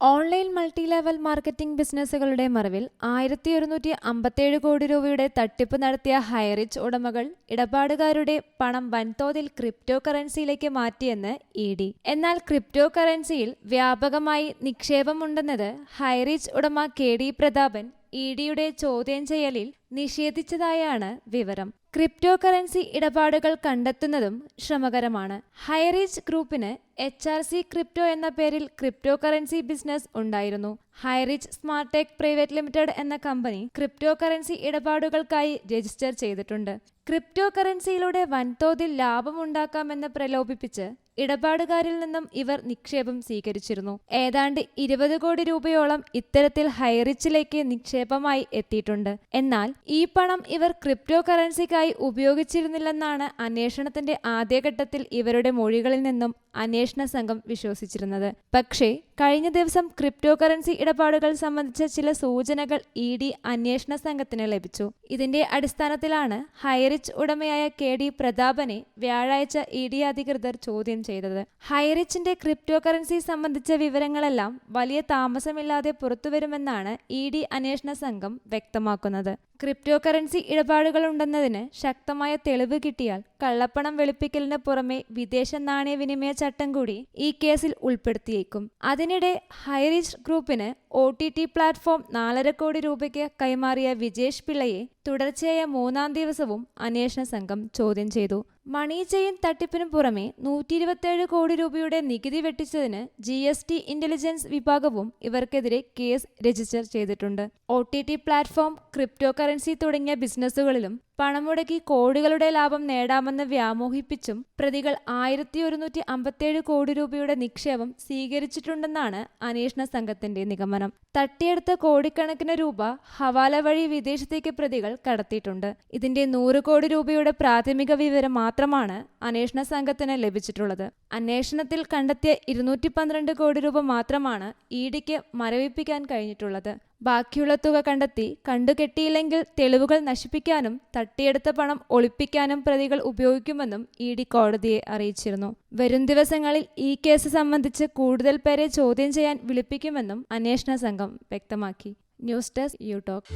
Online multi level marketing ബിസിനസ്സുകളുടെ മറവിൽ ആയിരത്തി ഒരുന്നൂറ്റി അമ്പത്തേഴ് കോടി രൂപയുടെ തട്ടിപ്പ് നടത്തിയ ഹൈറിച്ച് ഉടമകൾ ഇടപാടുകാരുടെ പണം വൻതോതിൽ ക്രിപ്റ്റോ കറൻസിയിലേക്ക് മാറ്റിയെന്ന് ഇ ഡി. എന്നാൽ ക്രിപ്റ്റോ കറൻസിയിൽ വ്യാപകമായി നിക്ഷേപമുണ്ടെന്നത് ഹൈറിച്ച് ഉടമ കെ ഡി പ്രതാപൻ ഇ ഡിയുടെ ചോദ്യം ചെയ്യലിൽ നിഷേധിച്ചതായാണ് വിവരം. ക്രിപ്റ്റോ കറൻസി ഇടപാടുകൾ കണ്ടെത്തുന്നതും ശ്രമകരമാണ്. ഹൈറീച്ച് ഗ്രൂപ്പിന് എച്ച് ആർ സി ക്രിപ്റ്റോ എന്ന പേരിൽ ക്രിപ്റ്റോ കറൻസി ബിസിനസ് ഉണ്ടായിരുന്നു. Highrich smart tech private limited എന്ന കമ്പനി ക്രിപ്റ്റോ കറൻസി ഇടപാടുകൾക്കായി രജിസ്റ്റർ ചെയ്തിട്ടുണ്ട്. ക്രിപ്റ്റോ കറൻസിയിലൂടെ വൻതോതിൽ ലാഭമുണ്ടാക്കാമെന്ന് പ്രലോഭിപ്പിച്ച് ഇടപാടുകാരിൽ നിന്നും ഇവർ നിക്ഷേപം സ്വീകരിച്ചിരുന്നു. ഏതാണ്ട് ഇരുപത് കോടി രൂപയോളം ഇത്തരത്തിൽ ഹൈറിച്ചിലേക്ക് നിക്ഷേപമായി എത്തിയിട്ടുണ്ട്. എന്നാൽ ഈ പണം ഇവർ ക്രിപ്റ്റോ കറൻസിക്കായി ഉപയോഗിച്ചിരുന്നില്ലെന്നാണ് അന്വേഷണത്തിന്റെ ആദ്യഘട്ടത്തിൽ ഇവരുടെ മൊഴികളിൽ നിന്നും അന്വേഷണ സംഘം വിശ്വസിച്ചിരുന്നത്. പക്ഷേ കഴിഞ്ഞ ദിവസം ക്രിപ്റ്റോ കറൻസി ഇടപാടുകൾ സംബന്ധിച്ച ചില സൂചനകൾ ഇ ഡി അന്വേഷണ സംഘത്തിന് ലഭിച്ചു. ഇതിന്റെ അടിസ്ഥാനത്തിലാണ് ഹൈറിച്ച് ഉടമയായ കെ ഡി പ്രതാപനെ വ്യാഴാഴ്ച ഇ ഡി അധികൃതർ ചോദ്യം ചെയ്തത്. ഹൈറിച്ചിന്റെ ക്രിപ്റ്റോ കറൻസി സംബന്ധിച്ച വിവരങ്ങളെല്ലാം വലിയ താമസമില്ലാതെ പുറത്തുവരുമെന്നാണ് ഇ ഡി അന്വേഷണ സംഘം വ്യക്തമാക്കുന്നത്. ക്രിപ്റ്റോ കറൻസി ഇടപാടുകളുണ്ടെന്നതിന് ശക്തമായ തെളിവ് കിട്ടിയാൽ കള്ളപ്പണം വെളുപ്പിക്കലിന് പുറമെ വിദേശ നാണയവിനിമയ ചട്ടം കൂടി ഈ കേസിൽ ഉൾപ്പെടുത്തിയേക്കും. അതിനിടെ ഹൈറിച്ച് ഗ്രൂപ്പിന് ഒ ടി ടി പ്ലാറ്റ്ഫോം നാലര കോടി രൂപയ്ക്ക് കൈമാറിയ വിജേഷ് പിള്ളയെ തുടർച്ചയായ മൂന്നാം ദിവസവും അന്വേഷണ സംഘം ചോദ്യം ചെയ്തു. മണി ചെയിൻ തട്ടിപ്പിനു പുറമെ നൂറ്റി ഇരുപത്തിയേഴ് കോടി രൂപയുടെ നികുതി വെട്ടിച്ചതിന് ജി എസ് ടി ഇന്റലിജൻസ് വിഭാഗവും ഇവർക്കെതിരെ കേസ് രജിസ്റ്റർ ചെയ്തിട്ടുണ്ട്. O T T platform crypto currency തുടങ്ങിയ ബിസിനസ്സുകളിലും പണമുടക്കി കോടികളുടെ ലാഭം നേടാമെന്ന് വ്യാമോഹിപ്പിച്ചും പ്രതികൾ ആയിരത്തി ഒരുന്നൂറ്റി അമ്പത്തിയേഴ് കോടി രൂപയുടെ നിക്ഷേപം സ്വീകരിച്ചിട്ടുണ്ടെന്നാണ് അന്വേഷണ സംഘത്തിന്റെ നിഗമനം. തട്ടിയെടുത്ത കോടിക്കണക്കിന് രൂപ ഹവാല വഴി വിദേശത്തേക്ക് പ്രതികൾ കടത്തിയിട്ടുണ്ട്. ഇതിന്റെ നൂറ് കോടി രൂപയുടെ പ്രാഥമിക വിവരം മാത്രമാണ് അന്വേഷണ സംഘത്തിന് ലഭിച്ചിട്ടുള്ളത്. അന്വേഷണത്തിൽ കണ്ടെത്തിയ ഇരുന്നൂറ്റി പന്ത്രണ്ട് കോടി രൂപ മാത്രമാണ് ഇഡിക്ക് ഡിക്ക് മരവിപ്പിക്കാൻ കഴിഞ്ഞിട്ടുള്ളത്. ബാക്കിയുള്ള തുക കണ്ടെത്തി കണ്ടുകെട്ടിയില്ലെങ്കിൽ തെളിവുകൾ നശിപ്പിക്കാനും തട്ടിയെടുത്ത പണം ഒളിപ്പിക്കാനും പ്രതികൾ ഉപയോഗിക്കുമെന്നും ഇ ഡി കോടതിയെ അറിയിച്ചിരുന്നു. വരും ദിവസങ്ങളിൽ ഈ കേസ് സംബന്ധിച്ച് കൂടുതൽ പേരെ ചോദ്യം ചെയ്യാൻ വിളിപ്പിക്കുമെന്നും അന്വേഷണ സംഘം വ്യക്തമാക്കി. News desk you talk